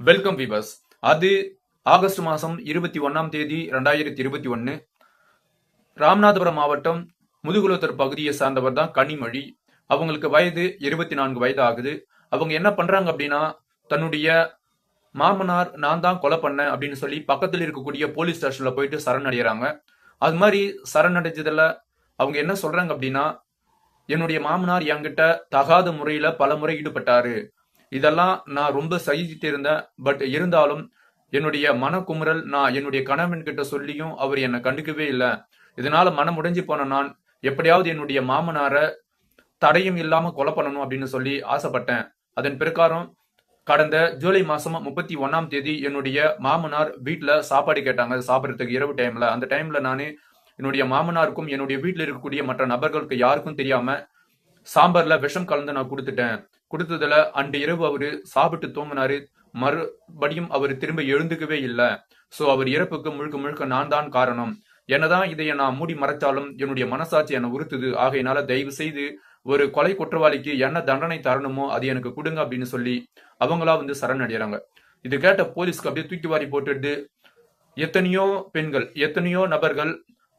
Welcome viewers அது August மாதம் இருபத்தி ஒன்றாம் தேதி ரெண்டாயிரத்தி இருபத்தி ஒன்று ராமநாதபுரம் மாவட்டம் முதுகுலத்தூர் பகுதியை சார்ந்தவர் தான் கனிமொழி. அவங்களுக்கு வயது இருபத்தி நான்கு வயது ஆகுது அவங்க என்ன பண்றாங்க அப்படின்னா தன்னுடைய மாமனார் நான் தான் கொலை பண்ணேன் அப்படின்னு சொல்லி பக்கத்தில் இருக்கக்கூடிய போலீஸ் ஸ்டேஷன்ல போயிட்டு சரணடைகிறாங்க அது மாதிரி சரணடைஞ்சதுல அவங்க என்ன சொல்றாங்க அப்படின்னா என்னுடைய மாமனார் என்கிட்ட தகாத முறையில பல முறை ஈடுபட்டாரு. இதெல்லாம் நான் ரொம்ப சகிச்சுட்டு இருந்தேன் பட் இருந்தாலும் என்னுடைய மனக்குமுறல் நான் என்னுடைய கணவன் கிட்ட சொல்லியும் அவர் என்னை கண்டுக்கவே இல்லை. இதனால மனம் உடைஞ்சு போன நான் எப்படியாவது என்னுடைய மாமனாரை தடையும் இல்லாம கொலை பண்ணணும் அப்படின்னு சொல்லி ஆசைப்பட்டேன். அதன் பிரகாரம் கடந்த ஜூலை மாசம் முப்பத்தி ஒன்னாம் தேதி என்னுடைய மாமனார் வீட்டுல சாப்பாடு கேட்டாங்க. சாப்பிட்றதுக்கு இரவு டைம்ல அந்த டைம்ல நான் என்னுடைய மாமனாருக்கும் என்னுடைய வீட்டில் இருக்கக்கூடிய மற்ற நபர்களுக்கு யாருக்கும் தெரியாம சாம்பார்ல விஷம் கலந்து நான் கொடுத்துட்டேன். கொடுத்ததுல அன்று இரவு அவரு சாப்பிட்டு தூங்கினாரு. மறுபடியும் அவர் திரும்ப எழுந்துக்கவே இல்லை. சோ அவர் இறப்புக்கு முழுக்க முழுக்க நான் தான் காரணம். என்னதான் இதைய நான் மூடி மறைச்சாலும் என்னுடைய மனசாட்சி என்னை உறுத்துது. ஆகையினால தயவு செய்து ஒரு கொலை குற்றவாளிக்கு என்ன தண்டனை தரணுமோ அது எனக்கு கொடுங்க அப்படின்னு சொல்லி அவங்களா வந்து சரணடைறாங்க இது கேட்ட போலீஸ்க்கு அப்படியே தூக்கி வாரி போட்டுட்டு எத்தனையோ பெண்கள் எத்தனையோ நபர்கள்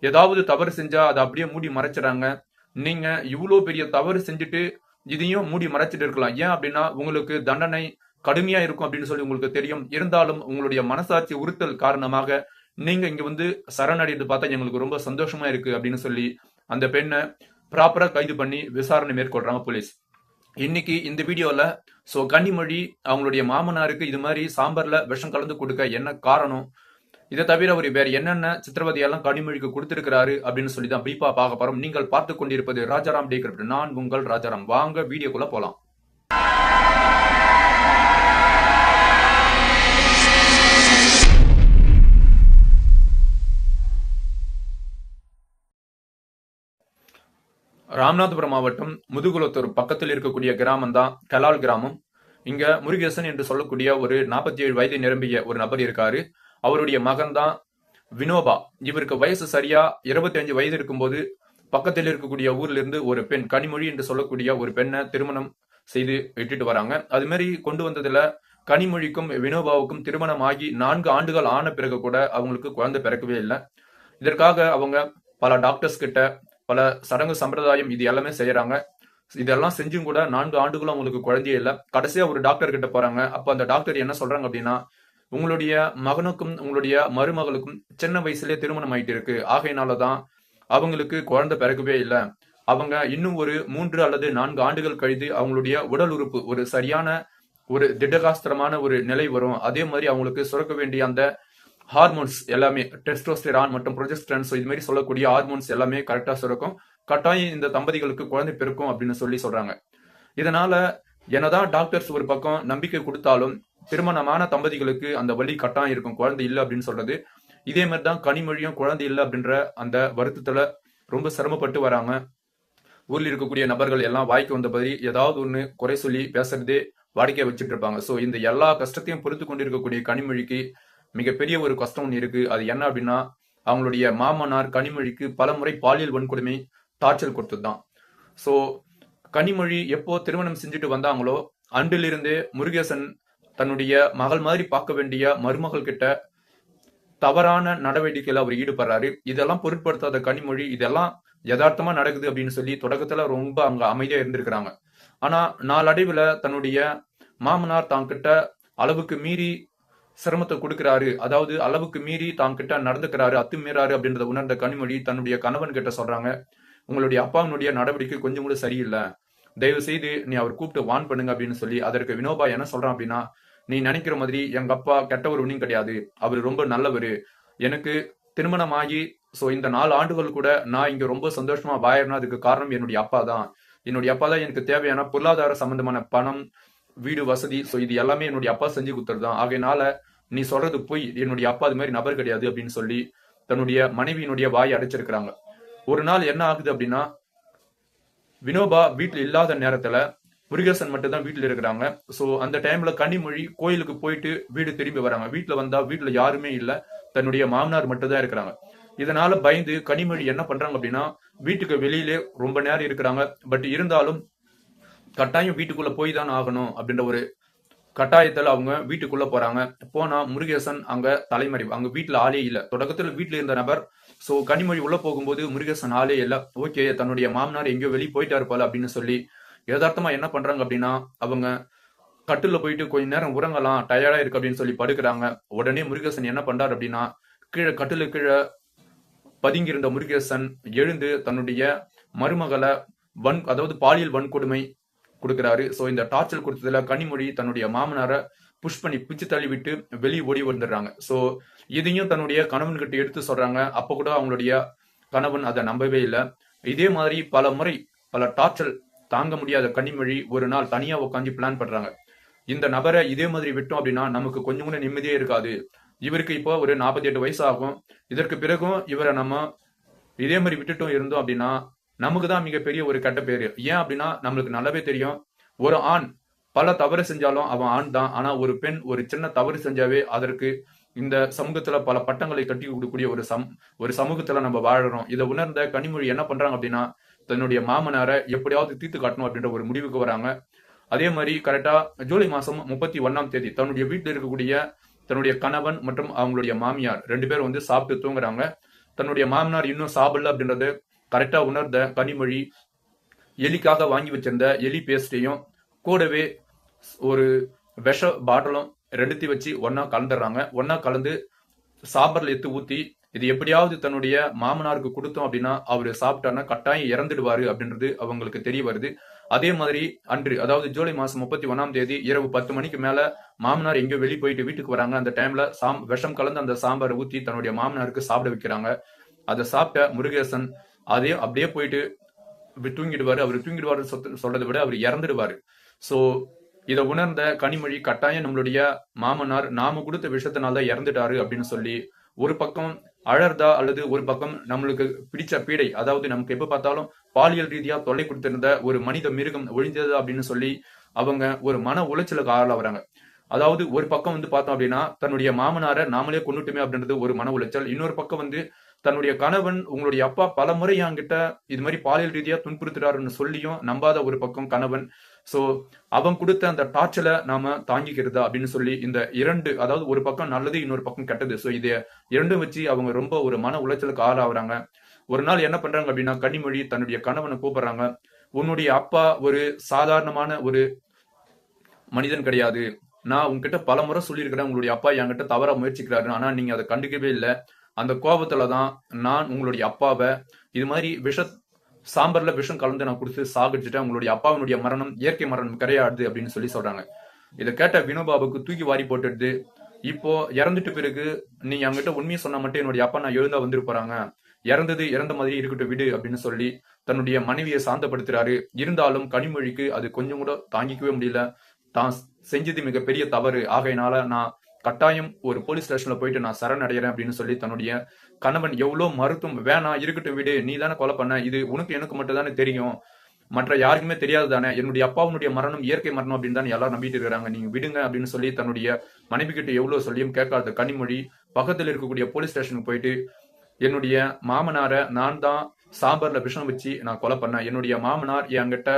ஏதாவது தவறு செஞ்சா அதை அப்படியே மூடி மறைச்சிடாங்க நீங்க இவ்வளோ பெரிய தவறு செஞ்சுட்டு இதையும் மூடி மறைச்சிட்டு இருக்கலாம். ஏன் அப்படின்னா உங்களுக்கு தண்டனை கடுமையா இருக்கும் அப்படின்னு சொல்லி உங்களுக்கு தெரியும். இருந்தாலும் உங்களுடைய மனசாட்சி உறுத்தல் காரணமாக நீங்க இங்க வந்து சரணடைந்து பார்த்தா எங்களுக்கு ரொம்ப சந்தோஷமா இருக்கு அப்படின்னு சொல்லி அந்த பெண்ணை ப்ராப்பரா கைது பண்ணி விசாரணை மேற்கொள்றாங்க போலீஸ் இன்னைக்கு இந்த வீடியோல சோ கன்னிமொழி அவங்களுடைய மாமனாருக்கு இது மாதிரி சாம்பார்ல விஷம் கலந்து கொடுக்க என்ன காரணம்? இதை தவிர அவர் வேற என்னென்ன சித்திரவதையெல்லாம் கனிமொழிக்கு கொடுத்திருக்கிறாரு அப்படின்னு சொல்லி தான் பிரீப்பா பார்க்க போறோம். நீங்கள் பார்த்து கொண்டிருப்பது ராஜாராம் டே நான் உங்கள் ராஜாராம். வாங்க வீடியோக்குள்ள போலாம். ராமநாதபுரம் மாவட்டம் முதுகுலத்தூர் பக்கத்தில் இருக்கக்கூடிய கிராமம் தான் கலால் கிராமம். இங்க முருகேசன் என்று சொல்லக்கூடிய ஒரு நாற்பத்தி ஏழு வயது நிரம்பிய ஒரு நபர் இருக்காரு. அவருடைய மகன் தான் வினோபா. இவருக்கு வயசு சரியா இருபத்தி அஞ்சு வயது இருக்கும்போது பக்கத்தில் இருக்கக்கூடிய ஊர்ல இருந்து ஒரு பெண் கனிமொழி என்று சொல்லக்கூடிய ஒரு பெண்ணை திருமணம் செய்து விட்டுட்டு வராங்க. அது மாதிரி கொண்டு வந்ததுல கனிமொழிக்கும் வினோபாவுக்கும் திருமணம் ஆகி நான்கு ஆண்டுகள் ஆன பிறகு கூட அவங்களுக்கு குழந்தை பிறக்கவே இல்லை. இதற்காக அவங்க பல டாக்டர்ஸ் கிட்ட பல சடங்கு சம்பிரதாயம் இது எல்லாமே செய்யறாங்க. இதெல்லாம் செஞ்சும் கூட நான்கு ஆண்டுகளும் அவங்களுக்கு குழந்தையே இல்லை. கடைசியா ஒரு டாக்டர் கிட்ட போறாங்க. அப்ப அந்த டாக்டர் என்ன சொல்றாங்க அப்படின்னா உங்களுடைய மகனுக்கும் உங்களுடைய மருமகளுக்கும் சின்ன வயசுலயே திருமணம் ஆயிட்டு இருக்கு ஆகையினாலதான் அவங்களுக்கு குழந்தை பிறக்கவே இல்லை. அவங்க இன்னும் ஒரு மூன்று அல்லது நான்கு ஆண்டுகள் கழித்து அவங்களுடைய உடல் உறுப்பு ஒரு சரியான ஒரு திடகாஸ்திரமான ஒரு நிலை வரும். அதே மாதிரி அவங்களுக்கு சுரக்க வேண்டிய அந்த ஹார்மோன்ஸ் எல்லாமே டெஸ்டோஸ்டெரான் மற்றும் ப்ரொஜெஸ்ட்ரன் இது மாதிரி சொல்லக்கூடிய ஹார்மோன்ஸ் எல்லாமே கரெக்டாக சுரக்கும். கட்டாயம் இந்த தம்பதிகளுக்கு குழந்தை பிறக்கும் அப்படின்னு சொல்லி சொல்றாங்க. இதனால என்னதான் டாக்டர்ஸ் ஒரு பக்கம் நம்பிக்கை கொடுத்தாலும் திருமணமான தம்பதிகளுக்கு அந்த வழி கட்டாயம் இருக்கும் குழந்தை இல்லை அப்படின்னு சொல்றது. இதே மாதிரி தான் கனிமொழியும் குழந்தை இல்லை அப்படின்ற அந்த வருத்தத்துல ரொம்ப சிரமப்பட்டு வராங்க ஊரில் இருக்கக்கூடிய நபர்கள் எல்லாம் வாய்க்கு வந்த மாதிரி ஏதாவது ஒன்று குறை சொல்லி பேசுறதே வாடிக்கை வச்சுட்டு இருப்பாங்க. ஸோ இந்த எல்லா கஷ்டத்தையும் பொறுத்து கொண்டிருக்கக்கூடிய கனிமொழிக்கு மிகப்பெரிய ஒரு கஷ்டம் ஒன்று இருக்கு. அது என்ன அப்படின்னா அவங்களுடைய மாமனார் கனிமொழிக்கு பல முறை பாலியல் வன்கொடுமை டார்ச்சல் கொடுத்ததுதான். ஸோ கனிமொழி எப்போ திருமணம் செஞ்சுட்டு வந்தாங்களோ அன்றிலிருந்தே முருகேசன் தன்னுடைய மகள் மாதிரி பார்க்க வேண்டிய மருமகள் கிட்ட தவறான நடவடிக்கையில அவர் ஈடுபடுறாரு. இதெல்லாம் பொருட்படுத்தாத கனிமொழி இதெல்லாம் யதார்த்தமா நடக்குது அப்படின்னு சொல்லி தொடக்கத்துல ரொம்ப அங்க அமைதியா இருந்திருக்கிறாங்க. ஆனா நாளடைவுல தன்னுடைய மாமனார் தாங்கிட்ட அளவுக்கு மீறி சிரமத்தை கொடுக்கிறாரு. அதாவது அளவுக்கு மீறி தாங்கிட்ட நடந்துக்கிறாரு அத்துமீறாரு அப்படின்றத உணர்ந்த கனிமொழி தன்னுடைய கணவன் கிட்ட சொல்றாங்க உங்களுடைய அப்பாவினுடைய நடவடிக்கை கொஞ்சம் கூட சரியில்லை. தயவு செய்து நீ அவர் கூப்பிட்டு வான் பண்ணுங்க அப்படின்னு சொல்லி அதற்கு வினோபா என்ன சொல்றான் அப்படின்னா நீ நினைக்கிற மாதிரி எங்க அப்பா கெட்டவர் ஒன்றும் கிடையாது. அவர் ரொம்ப நல்லவர். எனக்கு திருமணம் ஆகி ஸோ இந்த நாலு ஆண்டுகள் கூட நான் இங்க ரொம்ப சந்தோஷமா வாயறனா அதுக்கு காரணம் என்னுடைய அப்பா தான். என்னுடைய அப்பா தான் எனக்கு தேவையான பொருளாதார சம்பந்தமான பணம் வீடு வசதி ஸோ இது எல்லாமே என்னுடைய அப்பா செஞ்சு கொடுத்துறது தான். ஆகையினால நீ சொல்றது போய். என்னுடைய அப்பா அது மாதிரி நபர் கிடையாது அப்படின்னு சொல்லி தன்னுடைய மனைவியினுடைய வாயை அடைச்சிருக்கிறாங்க. ஒரு நாள் என்ன ஆகுது அப்படின்னா வினோபா வீட்டுல இல்லாத நேரத்துல முருகேசன் மட்டும் தான் வீட்டில் இருக்கிறாங்க. ஸோ அந்த டைம்ல கனிமொழி கோயிலுக்கு போயிட்டு வீடு திரும்பி வராங்க. வீட்டில் வந்தா வீட்டில் யாருமே இல்லை. தன்னுடைய மாமனார் மட்டும் தான் இருக்கிறாங்க. இதனால பயந்து கனிமொழி என்ன பண்றாங்க அப்படின்னா வீட்டுக்கு வெளியிலே ரொம்ப நேரம் இருக்கிறாங்க. பட் இருந்தாலும் கட்டாயம் வீட்டுக்குள்ள போய் தான் ஆகணும் அப்படின்ற ஒரு கட்டாயத்தில் அவங்க வீட்டுக்குள்ள போறாங்க. போனா முருகேசன் அங்க தலைமறைவு அங்க வீட்டுல ஆளே இல்லை. தொடக்கத்தில் வீட்டுல இருந்த நபர் சோ கனிமொழி உள்ள போகும்போது முருகேசன் ஆளே இல்லை. ஓகே தன்னுடைய மாமனார் எங்கேயோ வெளியே போயிட்டாரு போல அப்படின்னு சொல்லி யதார்த்தமா என்ன பண்றாங்க அப்படின்னா அவங்க கட்டுல போயிட்டு கொஞ்ச நேரம் உறங்கலாம் டயர்டா இருக்கு அப்படின்னு சொல்லி படுக்கிறாங்க. உடனே முருகேசன் என்ன பண்றாரு அப்படின்னா கீழே கட்டுல கீழே பதுங்கியிருந்த முருகேசன் எழுந்து தன்னுடைய மருமகளை வன் அதாவது பாலியல் வன்கொடுமை கொடுக்கிறாரு. சோ இந்த டார்ச்சல் கொடுத்ததுல கனிமொழி தன்னுடைய மாமனாரை புஷ் பண்ணி பிச்சு தள்ளி விட்டு வெளியே ஓடி வந்துடுறாங்க. சோ இதையும் தன்னுடைய கணவன்கிட்ட எடுத்து சொல்றாங்க. அப்ப கூட அவங்களுடைய கணவன் அதை நம்பவே இல்லை. இதே மாதிரி பல முறை பல டார்ச்சல் தாங்க முடியாத கனிமொழி ஒரு நாள் தனியா உட்காந்து பிளான் பண்றாங்க. இந்த நபரை இதே மாதிரி விட்டோம் அப்படின்னா நமக்கு கொஞ்சம் கூட நிம்மதியே இருக்காது. இவருக்கு இப்போ ஒரு நாற்பத்தி எட்டு வயசு ஆகும் இதற்கு பிறகும் இவரை நம்ம இதே மாதிரி விட்டுட்டும் இருந்தோம் அப்படின்னா நமக்கு தான் மிகப்பெரிய ஒரு கெட்ட பேரு. ஏன் அப்படின்னா நம்மளுக்கு நல்லாவே தெரியும். ஒரு ஆண் பல தவறு செஞ்சாலும் அவன் ஆண் தான். ஆனா ஒரு பெண் ஒரு சின்ன தவறு செஞ்சாவே அதற்கு இந்த சமூகத்துல பல பட்டங்களை கட்டி கொடுக்கக்கூடிய ஒரு சம் ஒரு சமூகத்துல நம்ம வாழறோம். இதை உணர்ந்த கனிமொழி என்ன பண்றாங்க அப்படின்னா தன்னுடைய மாமனாரை எப்படியாவது தீர்த்து காட்டணும் அப்படின்ற ஒரு முடிவுக்கு வராங்க. அதே மாதிரி கரெக்டா ஜூலை மாசம் முப்பத்தி ஒன்னாம் தேதி தன்னுடைய வீட்டில் இருக்கக்கூடிய தன்னுடைய கணவன் மற்றும் அவங்களுடைய மாமியார் ரெண்டு பேரும் வந்து சாப்பிட்டு தூங்குறாங்க. தன்னுடைய மாமனார் இன்னும் சாப்பிடல அப்படின்றது கரெக்டா உணர்ந்த கனிமொழி எலிக்காக வாங்கி வச்சிருந்த எலி பேஸ்டையும் கூடவே ஒரு விஷ பாட்டிலும் ரெண்டுத்தையும் வச்சு ஒன்னா கலந்துடுறாங்க. ஒன்னா கலந்து சாம்பார்ல எடுத்து ஊத்தி இது எப்படியாவது தன்னுடைய மாமனாருக்கு கொடுத்தோம் அப்படின்னா அவர் சாப்பிட்டாருன்னா கட்டாயம் இறந்துடுவாரு அப்படின்றது அவங்களுக்கு தெரிய வருது. அதே மாதிரி அன்று அதாவது ஜூலை மாசம் முப்பத்தி ஒன்னாம் தேதி இரவு பத்து மணிக்கு மேல மாமனார் எங்கேயோ வெளியே போயிட்டு வீட்டுக்கு வராங்க. அந்த டைம்ல சாம் விஷம் கலந்து அந்த சாம்பாரை ஊத்தி தன்னுடைய மாமனாருக்கு சாப்பிட வைக்கிறாங்க. அதை சாப்பிட்ட முருகேசன் அதே அப்படியே போயிட்டு தூங்கிடுவாரு. அவர் தூங்கிடுவாரு சொத்து- சொல்றதை விட அவர் இறந்துடுவாரு. சோ இதை உணர்ந்த கனிமொழி கட்டாயம் நம்மளுடைய மாமனார் நாம கொடுத்த விஷயத்தினால தான் இறந்துட்டாரு அப்படின்னு சொல்லி ஒரு பக்கம் அழறதா அல்லது ஒரு பக்கம் நம்மளுக்கு பிடிச்ச பீடை அதாவது நமக்கு எப்ப பார்த்தாலும் பாலியல் ரீதியா தொல்லை கொடுத்திருந்த ஒரு மனித மிருகம் ஒழிஞ்சது அப்படின்னு சொல்லி அவங்க ஒரு மன உளைச்சலுக்கு ஆளாகிறாங்க அதாவது ஒரு பக்கம் வந்து பார்த்தோம் அப்படின்னா தன்னுடைய மாமனாரை நாமளே கொண்டுட்டுமே அப்படின்றது ஒரு மன உளைச்சல். இன்னொரு பக்கம் வந்து தன்னுடைய கணவன் உங்களுடைய அப்பா பல முறை என்கிட்ட இது மாதிரி பாலியல் ரீதியா துன்புறுத்துறாருன்னு சொல்லியும் நம்பாத ஒரு பக்கம் கணவன் சோ அவன் கொடுத்த அந்த டார்ச்சலை நாம தாங்கிக்கிறதா அப்படின்னு சொல்லி இந்த இரண்டு அதாவது ஒரு பக்கம் நல்லது இன்னொரு பக்கம் கெட்டது. சோ இதை இரண்டும் வச்சு அவங்க ரொம்ப ஒரு மன உளைச்சலுக்கு ஆளாகிறாங்க. ஒரு நாள் என்ன பண்றாங்க அப்படின்னா கனிமொழி தன்னுடைய கணவனை கூப்பிடுறாங்க. உன்னுடைய அப்பா ஒரு சாதாரணமான ஒரு மனிதன் கிடையாது. நான் உங்ககிட்ட பல முறை சொல்லியிருக்கிறேன். உங்களுடைய அப்பா என்கிட்ட தவற முயற்சிக்கிறாரு ஆனா நீங்க அதை கண்டுக்கவே இல்லை. அந்த கோபத்துல தான் நான் உங்களுடைய அப்பாவை இது மாதிரி விஷ சாம்பார்ல விஷம் கலந்து நான் கொடுத்து சாகடிச்சுட்டேன் உங்களுடைய அப்பாவினுடைய மரணம் இயற்கை மரணம் கிடையாது அப்படின்னு சொல்லி சொல்றாங்க. இதை கேட்ட வினோபாபுக்கு தூக்கி வாரி போட்டுடுது. இப்போ இறந்துட்டு பிறகு நீ அவங்ககிட்ட உண்மையை சொன்னா மட்டும் என்னுடைய அப்பா நான் எழுந்தா வந்துட்டு போறாங்க. இறந்தது இறந்த மாதிரி இருக்கட்டும் விடு அப்படின்னு சொல்லி தன்னுடைய மனைவியை சாந்தப்படுத்துறாரு. இருந்தாலும் கனிமொழிக்கு அது கொஞ்சம் கூட தாங்கிக்கவே முடியல. தான் செஞ்சது மிகப்பெரிய தவறு. ஆகையினால நான் கட்டாயம் ஒரு போலீஸ் ஸ்டேஷன்ல போயிட்டு நான் சரணடைகிறேன் அப்படின்னு சொல்லி தன்னுடைய கணவன் எவ்வளவு மருத்துவம் வேணாம் இருக்கட்டும் வீடு நீ தானே கொலை பண்ண இது உனக்கு எனக்கு மட்டும் தானே தெரியும். மற்ற யாருக்குமே தெரியாது தானே. என்னுடைய அப்பாவுடைய மரணம் இயற்கை மரணம் அப்படின்னு தான் எல்லாரும் நம்பிட்டு இருக்காங்க நீங்க விடுங்க அப்படின்னு சொல்லி தன்னுடைய மனைவி கிட்ட எவ்வளவு சொல்லியும் கேட்காத கனிமொழி பக்கத்தில் இருக்கக்கூடிய போலீஸ் ஸ்டேஷனுக்கு போயிட்டு என்னுடைய மாமனார நான் தான் சாம்பார்ல விஷம் வச்சு நான் கொலை பண்ணேன். என்னுடைய மாமனார் என்கிட்ட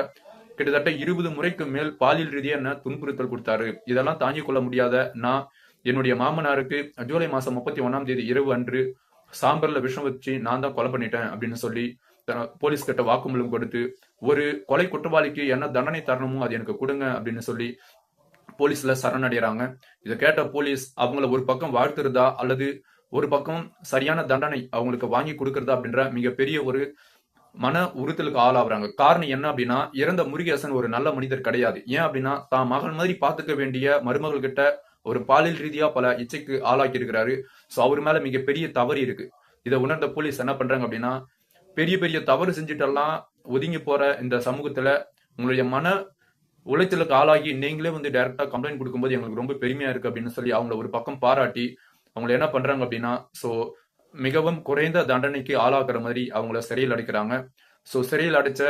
கிட்டத்தட்ட இருபது முறைக்கு மேல் பாலியல் ரீதியா என்ன துன்புறுத்தல் கொடுத்தாரு. இதெல்லாம் தாங்கிக் கொள்ள முடியாத நான் என்னுடைய மாமனாருக்கு ஜூலை மாசம் முப்பத்தி ஒன்னாம் தேதி இரவு அன்று சாம்பர்ல விஷம் வச்சு நான் தான் கொலை பண்ணிட்டேன் அப்படின்னு சொல்லி தன- போலீஸ் கிட்ட வாக்குமூலம் கொடுத்து ஒரு கொலை குற்றவாளிக்கு என்ன தண்டனை தரணுமோ அது எனக்கு கொடுங்க அப்படின்னு சொல்லி போலீஸ்ல சரணடைறாங்க. இதை கேட்ட போலீஸ் அவங்கள ஒரு பக்கம் வாழ்த்துறதா அல்லது ஒரு பக்கம் சரியான தண்டனை அவங்களுக்கு வாங்கி கொடுக்கறதா அப்படின்ற மிகப்பெரிய ஒரு மன உறுத்தலுக்கு ஆளாகிறாங்க. காரணம் என்ன அப்படின்னா இறந்த முருகேசன் ஒரு நல்ல மனிதர் கிடையாது. ஏன் அப்படின்னா தான் மகன் மாதிரி பாத்துக்க வேண்டிய மருமகள் கிட்ட ஒரு பாலியல் ரீதியா பல இச்சைக்கு ஆளாக்கி இருக்கிறாரு சோ அவர் மேல மிகப்பெரிய தவறு இருக்கு. இதை உணர்ந்த போலீஸ் என்ன பண்றாங்க அப்படின்னா பெரிய பெரிய தவறு செஞ்சுட்டெல்லாம் ஒதுங்கி போற இந்த சமூகத்துல உங்களுடைய மன உளைச்சலுக்கு ஆளாகி நீங்களே வந்து டைரக்டா கம்ப்ளைண்ட் கொடுக்கும்போது எங்களுக்கு ரொம்ப பெருமையா இருக்கு அப்படின்னு சொல்லி அவங்கள ஒரு பக்கம் பாராட்டி அவங்கள என்ன பண்றாங்க அப்படின்னா சோ மிகவும் குறைந்த தண்டனைக்கு ஆளாக்குற மாதிரி அவங்கள சிறையில் அடைக்கிறாங்க. சோ சிறையில் அடைச்ச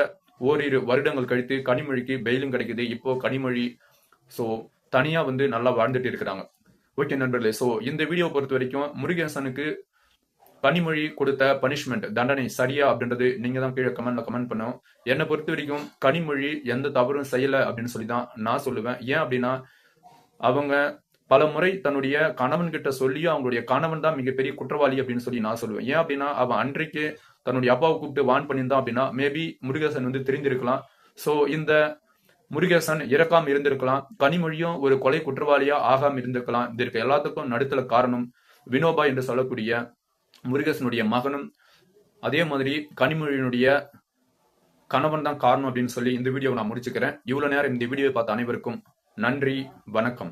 ஓரிரு வருடங்கள் கழித்து கனிமொழிக்கு பெயிலும் கிடைக்குது. இப்போ கனிமொழி சோ தனியாக வந்து நல்லா வாழ்ந்துட்டு இருக்கிறாங்க. ஓகே நண்பர்களே ஸோ இந்த வீடியோ பொறுத்த வரைக்கும் முருகேசனுக்கு பனிமொழி கொடுத்த பனிஷ்மெண்ட் தண்டனை சரியா அப்படின்றது நீங்க தான் கீழே கமெண்ட்ல கமெண்ட் பண்ணும் என்னை பொறுத்த வரைக்கும் கனிமொழி எந்த தவறும் செய்யல அப்படின்னு சொல்லி தான் நான் சொல்லுவேன். ஏன் அப்படின்னா அவங்க பல முறை தன்னுடைய கணவன் கிட்ட சொல்லியும் அவங்களுடைய கணவன் தான் மிகப்பெரிய குற்றவாளி அப்படின்னு சொல்லி நான் சொல்லுவேன். ஏன் அப்படின்னா அவன் அன்றைக்கு தன்னுடைய அப்பாவை கூப்பிட்டு வான் பண்ணியிருந்தான் அப்படின்னா மேபி முருகேசன் வந்து தெரிஞ்சிருக்கலாம் ஸோ இந்த முருகேசன் இறக்காம இருந்திருக்கலாம். கனிமொழியும் ஒரு கொலை குற்றவாளியா ஆகாம இருந்திருக்கலாம். இதற்கு எல்லாத்துக்கும் நடுத்தல காரணம் வினோபா என்று சொல்லக்கூடிய முருகேசனுடைய மகனும் அதே மாதிரி கனிமொழியினுடைய கணவன் தான் காரணம் அப்படின்னு சொல்லி இந்த வீடியோவை நான் முடிச்சுக்கிறேன். இவ்வளவு நேரம் இந்த வீடியோவை பார்த்த அனைவருக்கும் நன்றி வணக்கம்.